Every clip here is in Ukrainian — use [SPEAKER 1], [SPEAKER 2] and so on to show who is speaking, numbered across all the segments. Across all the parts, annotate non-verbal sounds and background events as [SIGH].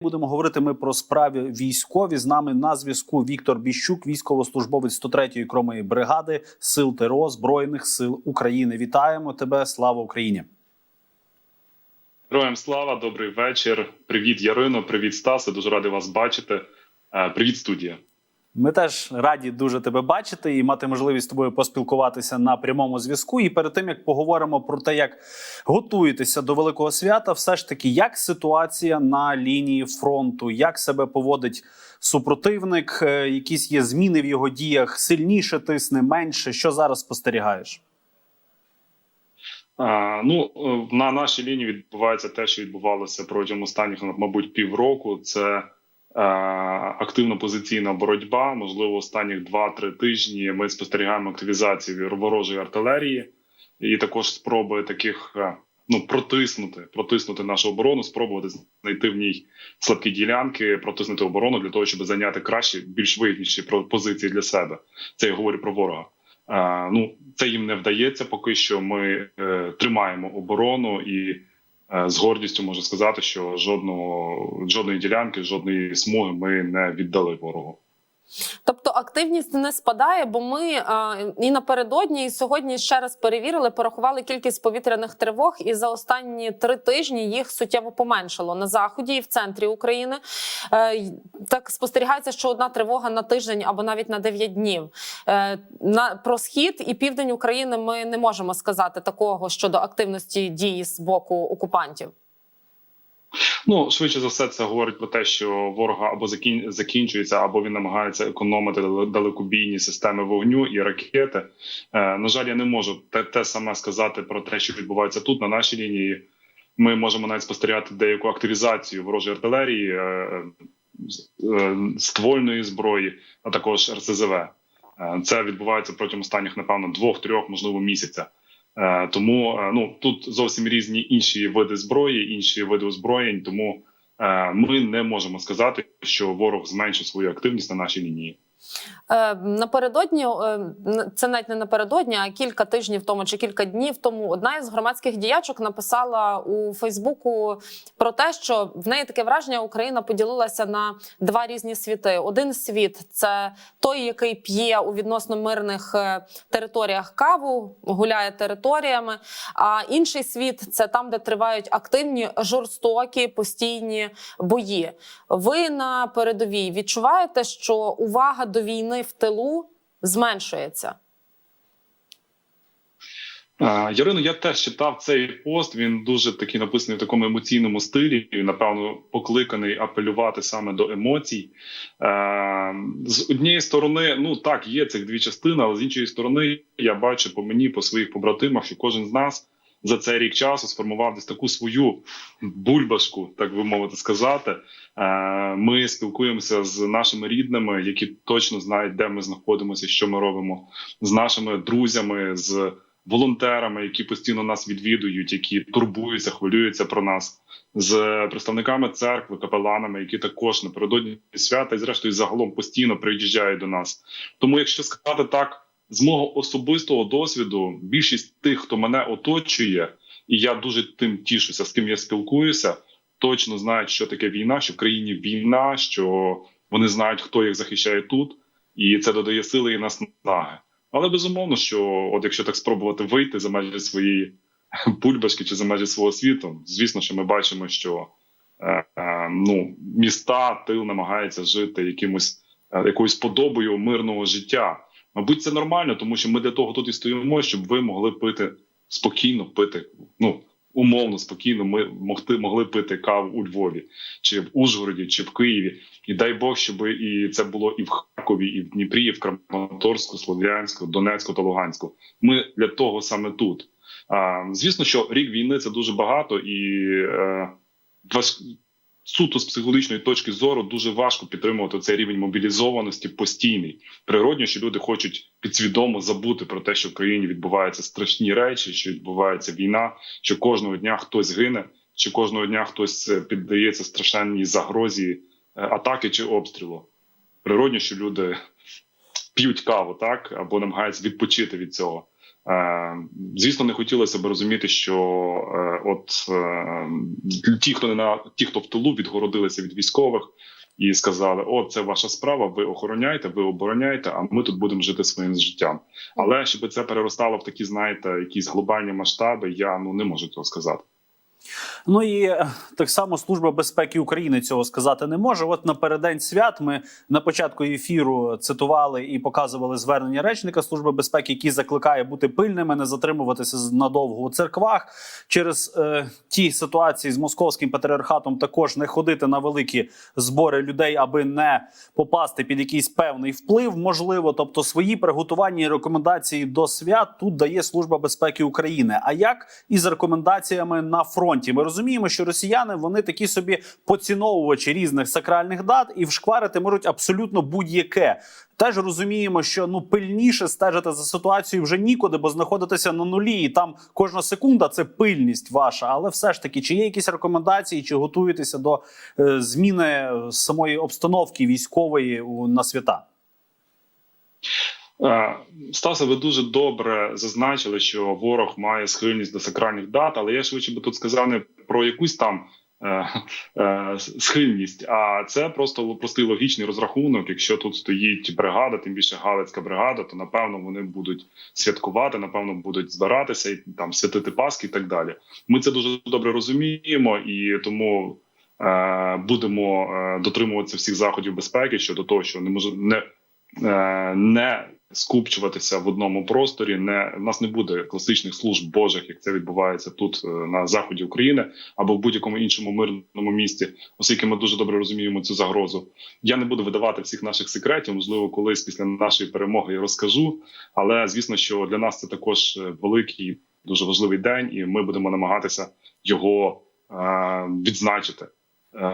[SPEAKER 1] Будемо говорити ми про справи військові. З нами на зв'язку Віктор Біщук, військовослужбовець 103-ї окремої бригади сил ТРО Збройних сил України. Вітаємо тебе! Слава Україні!
[SPEAKER 2] Героям слава, добрий вечір. Привіт, Ярино. Привіт, Стасе. Дуже радий вас бачити. Е, Привіт, студія.
[SPEAKER 1] Ми теж раді дуже тебе бачити і мати можливість з тобою поспілкуватися на прямому зв'язку. І перед тим як поговоримо про те, як готуєтеся до великого свята, все ж таки, як ситуація на лінії фронту, як себе поводить супротивник, Е, якісь є зміни в його діях, сильніше тисне, менше. Що зараз спостерігаєш?
[SPEAKER 2] А, ну е, на нашій лінії відбувається те, що відбувалося протягом останніх, мабуть, півроку. Це е, активна позиційна боротьба. Можливо, останніх 2-3 тижні ми спостерігаємо активізацію ворожої артилерії і також спроби таких е, ну протиснути, протиснути нашу оборону, спробувати знайти в ній слабкі ділянки, протиснути оборону для того, щоб зайняти кращі, більш вигідніші позиції для себе. Це я говорю про ворога. Е, ну це їм не вдається. Поки що ми тримаємо оборону і з гордістю можу сказати, що жодного жодної ділянки, жодної смуги ми не віддали ворогу.
[SPEAKER 3] Тобто активність не спадає, бо ми а, і напередодні, і сьогодні ще раз перевірили, порахували кількість повітряних тривог, і за останні три тижні їх суттєво поменшало на заході і в центрі України. Е, так спостерігається, що одна тривога на тиждень або навіть на 9 днів. Е, на про схід і південь України ми не можемо сказати такого щодо активності дії з боку окупантів.
[SPEAKER 2] Ну швидше за все, це говорить про те, що ворога або закін... закінчується, або він намагається економити далекобійні системи вогню і ракети. Е, на жаль, я не можу те, те саме сказати про те, що відбувається тут на нашій лінії. Ми можемо навіть спостерігати деяку активізацію ворожої артилерії, е, е, ствольної зброї, а також РСЗВ. Це відбувається протягом останніх, напевно, двох-трьох, можливо, місяця. Е, Тому е, ну тут зовсім різні інші види зброї, інші види озброєнь. Тому е, ми не можемо сказати, що ворог зменшив свою активність на нашій лінії.
[SPEAKER 3] Е, Напередодні е, це навіть не напередодні, а кілька тижнів тому чи кілька днів тому одна із громадських діячок написала у Фейсбуку про те, що в неї таке враження Україна поділилася на два різні світи. Один світ це той, який п'є у відносно мирних е, територіях каву, гуляє територіями. А інший світ це там, де тривають активні, жорстокі постійні бої. Ви на передовій відчуваєте, що увага до війни в тилу зменшується?
[SPEAKER 2] Ярино, я теж читав цей пост. Він дуже такий написаний в такому емоційному стилі. і, Напевно, покликаний апелювати саме до емоцій. Е, З однієї сторони, ну так, є цих дві частини, але з іншої сторони, я бачу по мені, по своїх побратимах, що кожен з нас за цей рік часу сформував десь таку свою бульбашку, так би мовити сказати. Е, Ми спілкуємося з нашими рідними, які точно знають, де ми знаходимося, що ми робимо, з нашими друзями. з волонтерами, які постійно нас відвідують, які турбуються, хвилюються про нас, з представниками церкви, капеланами, які також напередодні свята і зрештою загалом постійно приїжджають до нас. Тому, якщо сказати так, з мого особистого досвіду, більшість тих, хто мене оточує, і я дуже тим тішуся, з ким я спілкуюся, точно знають, що таке війна, що в країні війна, що вони знають, хто їх захищає тут, і це додає сили і наснаги. Але безумовно, що от якщо так спробувати вийти за межі своєї [LAUGHS] бульбашки чи за межі свого світу, звісно, що ми бачимо, що е, е, ну, міста тил намагається жити якимось е, якоюсь подобою мирного життя. Мабуть, це нормально, тому що ми для того тут і стоїмо, щоб ви могли пити спокійно пити. Ну умовно спокійно. Ми могли, могли пити каву у Львові, чи в Ужгороді, чи в Києві. І дай Бог, щоб і це було і в Харкові, і в Дніпрі, і в Краматорську, Слов'янську, Донецьку та Луганську. Ми для того саме тут. А, звісно, що рік війни це дуже багато, і е. Суто з психологічної точки зору дуже важко підтримувати цей рівень мобілізованості постійний. Природньо, що люди хочуть підсвідомо забути про те, що в країні відбуваються страшні речі, що відбувається війна, що кожного дня хтось гине, що кожного дня хтось е, піддається страшенній загрозі е, атаки чи обстрілу. Природньо, що люди п'ють каву, так або намагаються відпочити від цього. Е, Звісно, не хотілося б розуміти, що е, от е, ті, хто не на ті, хто в тилу відгородилися від військових і сказали: О, це ваша справа, ви охороняєте, ви обороняєте, а ми тут будемо жити своїм життям. Але щоб це переростало в такі, знаєте, якісь глобальні масштаби, я ну не можу цього сказати.
[SPEAKER 1] Ну і е, так само Служба безпеки України цього сказати не може. От напередодні свят ми на початку ефіру цитували і показували звернення речника Служби безпеки, який закликає бути пильними, не затримуватися надовго у церквах через е, ті ситуації з московським патріархатом. Також не ходити на великі збори людей, аби не попасти під якийсь певний вплив. Можливо, тобто свої приготування і рекомендації до свят тут дає Служба безпеки України. А як із рекомендаціями на фронті? Ми розуміємо, що росіяни вони такі собі поціновувачі різних сакральних дат і вшкварити можуть абсолютно будь-яке. Теж розуміємо, що ну пильніше стежити за ситуацією вже нікуди, бо знаходитися на нулі, і там кожна секунда це пильність ваша. Але все ж таки, чи є якісь рекомендації, чи готуєтеся до е, зміни е, самої обстановки військової у, на свята?
[SPEAKER 2] Е, Стасе, ви дуже добре зазначили, що ворог має схильність до сакральних дат, але я швидше би тут сказав не про якусь там е, е, схильність, а це просто простий логічний розрахунок. Якщо тут стоїть бригада, тим більше Галицька бригада, то напевно вони будуть святкувати, напевно, будуть збиратися і там святити Пасхи і так далі. Ми це дуже добре розуміємо і тому. Будемо дотримуватися всіх заходів безпеки щодо того, що не може не, не скупчуватися в одному просторі. Не в нас не буде класичних служб Божих, як це відбувається тут е, на заході України або в будь-якому іншому мирному місті, оскільки ми дуже добре розуміємо цю загрозу. Я не буду видавати всіх наших секретів. Можливо, колись після нашої перемоги я розкажу. Але звісно, що для нас це також е, великий, дуже важливий день, і ми будемо намагатися його е, відзначити. Е,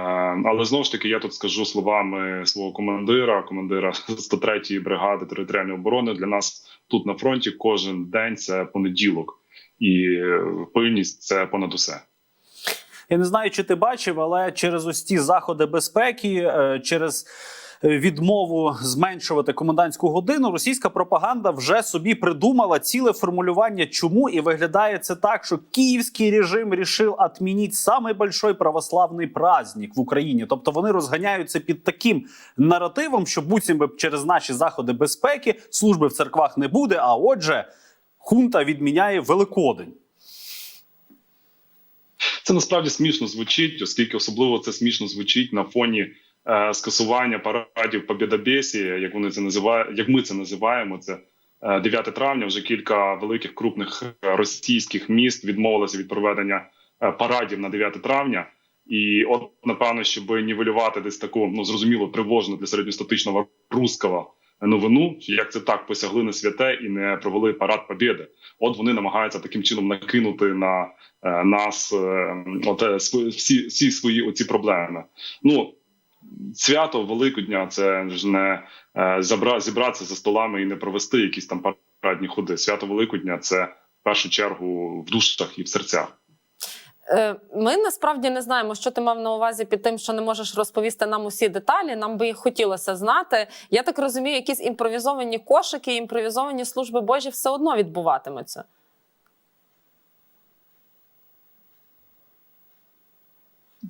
[SPEAKER 2] Але знову ж таки, я тут скажу словами свого командира, командира [LAUGHS] 103-ї бригади територіальної оборони. Для нас тут на фронті кожен день це понеділок, і е, пильність це понад усе.
[SPEAKER 1] Я не знаю, чи ти бачив, але через ось ті заходи безпеки, е, через відмову зменшувати комендантську годину, російська пропаганда вже собі придумала ціле формулювання, чому і виглядає це так, що київський режим рішив відмінити самий большой православний праздник в Україні. Тобто вони розганяються під таким наративом, що буцім би через наші заходи безпеки служби в церквах не буде. А отже, хунта відміняє Великодень.
[SPEAKER 2] Це насправді смішно звучить, оскільки особливо це смішно звучить на фоні скасування парадів Побєдобєсії, як вони це називають, як ми це називаємо. Це е, 9 травня. Вже кілька великих крупних е, російських міст відмовилися від проведення е, парадів на 9 травня. І от напевно, щоб нівелювати десь таку ну зрозуміло тривожну для середньостатичного руского новину, як це так посягли на святе і не провели парад Побєди. От вони намагаються таким чином накинути на е, нас е, от, е, всі, всі свої оці проблеми. Ну свято Великодня це ж не е, забра, зібратися за столами і не провести якісь там парадні ходи. Свято Великодня це в першу чергу в душах і в серцях.
[SPEAKER 3] Е, Ми насправді не знаємо, що ти мав на увазі під тим, що не можеш розповісти нам усі деталі. Нам би їх хотілося знати. Я так розумію, якісь імпровізовані кошики, імпровізовані служби Божі все одно відбуватимуться.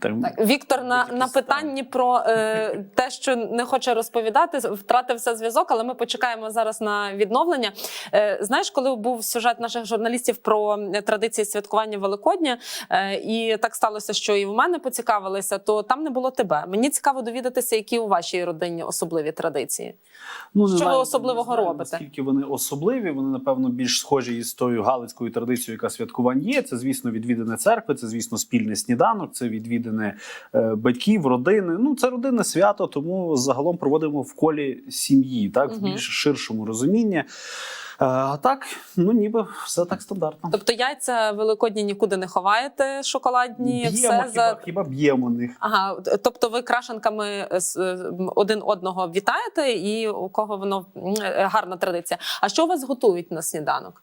[SPEAKER 1] Так,
[SPEAKER 3] Так, Віктор на, на питанні про е, те, що не хоче розповідати, втратився зв'язок, але ми почекаємо зараз на відновлення. Е, знаєш, коли був сюжет наших журналістів про традиції святкування Великодня, е, і так сталося, що і в мене поцікавилися, то там не було тебе. Мені цікаво довідатися, які у вашій родині особливі традиції.
[SPEAKER 1] Ну,
[SPEAKER 3] Що ви особливого
[SPEAKER 1] не знаю,
[SPEAKER 3] робите?
[SPEAKER 1] Наскільки вони особливі, вони напевно більш схожі із тою галицькою традицією, яка святкувань є. Це, звісно, відвідини церкви, це, звісно, спільний сніданок, це відвідини е, батьків, родини. Ну, це родинне свято, тому загалом проводимо в колі сім'ї, так, в більш ширшому розумінні. Е, А так, ну ніби все так стандартно.
[SPEAKER 3] Тобто яйця великодні нікуди не ховаєте, шоколадні,
[SPEAKER 1] Б'ємо,
[SPEAKER 3] все
[SPEAKER 1] хіба,
[SPEAKER 3] за
[SPEAKER 1] хіба б'ємо них.
[SPEAKER 3] Ага, тобто ви крашенками е, один одного вітаєте, і у кого воно гарна традиція. А що у вас готують на сніданок?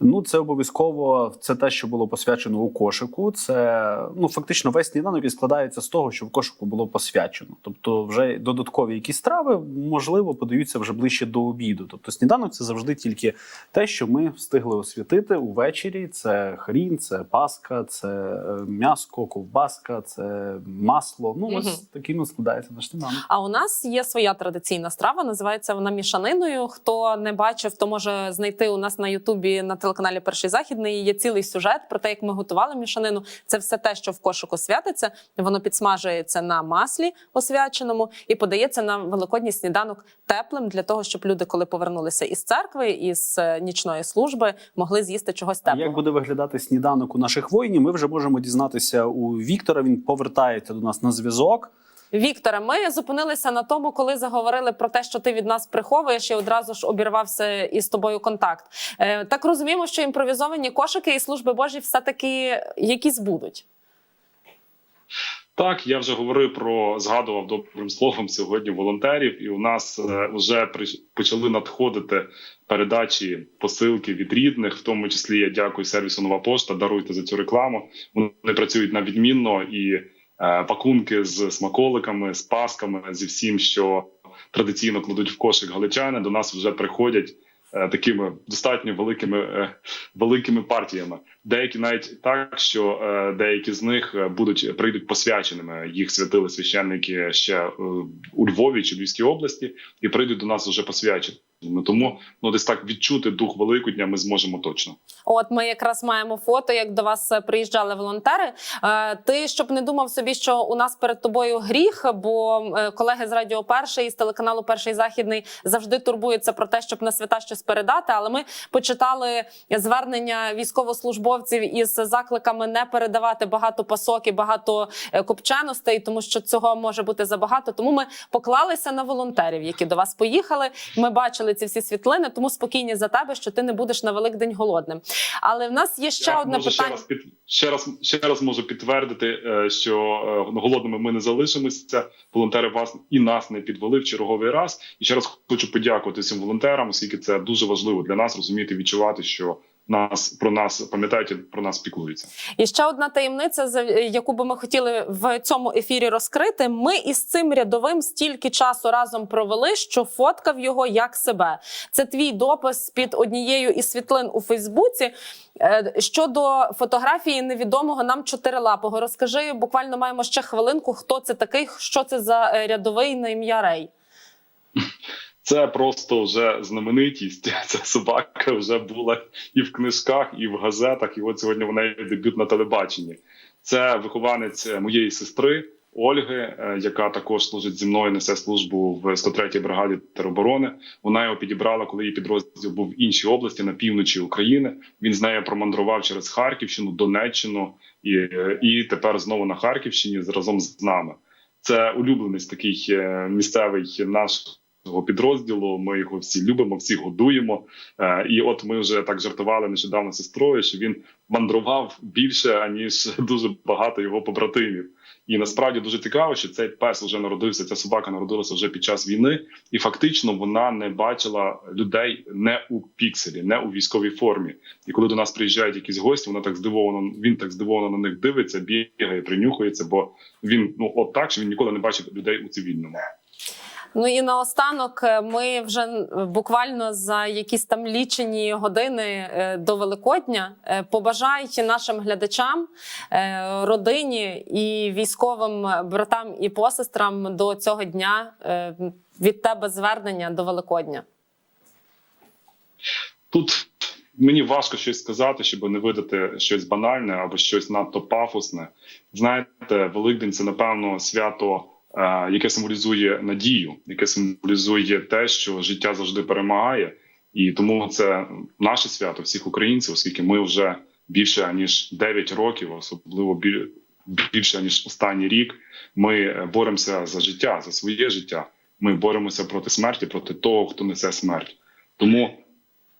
[SPEAKER 1] Ну, це обов'язково це те, що було посвячено у кошику. Це ну фактично весь сніданок і складається з того, що в кошику було посвячено. Тобто, вже додаткові якісь страви можливо подаються вже ближче до обіду. Тобто, сніданок це завжди тільки те, що ми встигли освятити увечері. Це хрін, це паска, це е, м'яско, ковбаска, це масло. Ну ось
[SPEAKER 3] Мгм.
[SPEAKER 1] таким складається наш сніданок.
[SPEAKER 3] А у нас є своя традиційна страва, називається вона мішаниною. Хто не бачив, то може знайти у нас на Ютубі на телеканалі Перший Західний. Є цілий сюжет про те, як ми готували мішанину. Це все те, що в кошику святиться. Воно підсмажується на маслі освяченому і подається на великодній сніданок теплим для того, щоб люди, коли повернулися із церкви, із е, нічної служби, могли з'їсти чогось теплого.
[SPEAKER 1] Як буде виглядати сніданок у наших воїнів? Ми вже можемо дізнатися у Віктора. Він повертається до нас на зв'язок.
[SPEAKER 3] Вікторе, ми зупинилися на тому, коли заговорили про те, що ти від нас приховуєш, і одразу ж обірвався із тобою контакт. Е, так розуміємо, що імпровізовані кошики і служби Божі все таки якісь будуть.
[SPEAKER 2] Так, я вже говорив про згадував добрим словом сьогодні волонтерів, і у нас е, вже почали надходити передачі посилки від рідних, в тому числі я дякую сервісу Нова Пошта. Даруйте за цю рекламу. Вони працюють на відмінно і пакунки з смаколиками, з пасками, зі всім, що традиційно кладуть в кошик галичани. До нас вже приходять. е, Такими достатньо великими е, великими партіями. Деякі навіть так, що е, деякі з них е, будуть прийдуть посвяченими. Їх святили священники ще е, у Львові чи Львівській області, і прийдуть до нас вже посвяченими. Тому ну десь так відчути дух Великодня ми зможемо точно.
[SPEAKER 3] От ми якраз маємо фото, як до вас е, приїжджали волонтери. Е, Ти щоб не думав собі, що у нас перед тобою гріх, бо е, колеги з Радіо Перший і з телеканалу Перший Західний завжди турбуються про те, щоб на свята щось передати. Але ми почитали звернення військовослужбовців із закликами не передавати багато пасок і багато копченостей, тому що цього може бути забагато. Тому ми поклалися на волонтерів, які до вас поїхали. Ми бачили ці всі світлини, тому спокійні за тебе, що ти не будеш на Великдень голодним. Але в нас є ще
[SPEAKER 2] Я
[SPEAKER 3] одне
[SPEAKER 2] питання. ще раз під ще раз ще раз можу підтвердити, е, що е, голодними ми не залишимося. Волонтери вас і нас не підвели в черговий раз. І ще раз хочу подякувати всім волонтерам, оскільки це дуже важливо для нас розуміти, відчувати, що нас про нас пам'ятаєте, про нас піклуються.
[SPEAKER 3] І ще одна таємниця, яку би ми хотіли в цьому ефірі розкрити. Ми із цим рядовим стільки часу разом провели, що фоткав його як себе. Це твій допис під однією із світлин у Фейсбуці. Е, Щодо фотографії невідомого нам чотирилапого. Розкажи, буквально маємо ще хвилинку. Хто це такий? Що це за е, рядовий на ім'я Рей? [LAUGHS]
[SPEAKER 2] Це просто вже знаменитість. [LAUGHS] Ця собака вже була і в книжках, і в газетах. І от сьогодні вона є дебют на телебаченні. Це вихованець моєї сестри Ольги, е, яка також служить зі мною, несе службу в 103-й бригаді тероборони. Вона його підібрала, коли її підрозділ був в іншій області на півночі України. Він з нею промандрував через Харківщину, Донеччину і, е, і тепер знову на Харківщині разом з нами. Це улюбленець такий е, місцевий наш цього підрозділу. Ми його всі любимо, всі годуємо. Е, І от ми вже так жартували нещодавно сестрою, що він мандрував більше аніж [LAUGHS] дуже багато його побратимів. І насправді дуже цікаво, що цей пес вже народився. Ця собака народилася вже під час війни, і фактично вона не бачила людей не у пікселі, не у військовій формі. І коли до нас приїжджають якісь гості, вона так здивовано. Він так здивовано на них дивиться, бігає, принюхується, бо він ну от так, що він ніколи не бачив людей у цивільному.
[SPEAKER 3] Ну і наостанок е, ми вже буквально за якісь там лічені години е, до Великодня е, побажай нашим глядачам, родині і військовим братам і посестрам до цього дня від тебе звернення до Великодня.
[SPEAKER 2] Тут мені важко щось сказати, щоб не видати щось банальне або щось надто пафосне. Знаєте, Великдень це напевно свято, яке символізує надію, яке символізує те, що життя завжди перемагає, і тому це наше свято всіх українців, оскільки ми вже більше ніж 9 років, особливо біль- більше ніж останній рік. Ми е, боремося за життя, за своє життя. Ми боремося проти смерті, проти того, хто несе смерть. Тому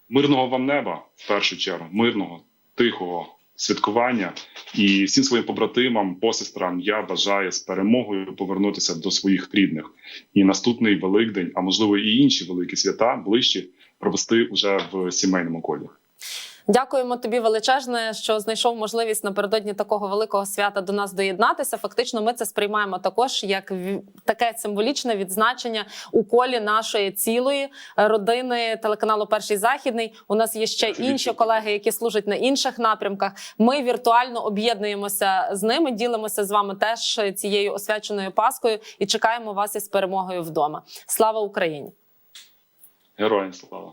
[SPEAKER 2] мирного вам неба в першу чергу, мирного, тихого святкування і всім своїм побратимам, посестрам я бажаю з перемогою повернутися до своїх рідних. І наступний Великдень, а можливо і інші великі свята ближчі провести уже в сімейному колі.
[SPEAKER 3] Дякуємо тобі величезне, що знайшов можливість напередодні такого великого свята до нас доєднатися. Фактично, ми це сприймаємо також як таке символічне відзначення у колі нашої цілої е, родини телеканалу Перший західний. У нас є ще інші колеги, які служать на інших напрямках. Ми віртуально об'єднуємося з ними, ділимося з вами теж цією освяченою паскою і чекаємо вас із перемогою вдома. Слава Україні!
[SPEAKER 2] Героям слава.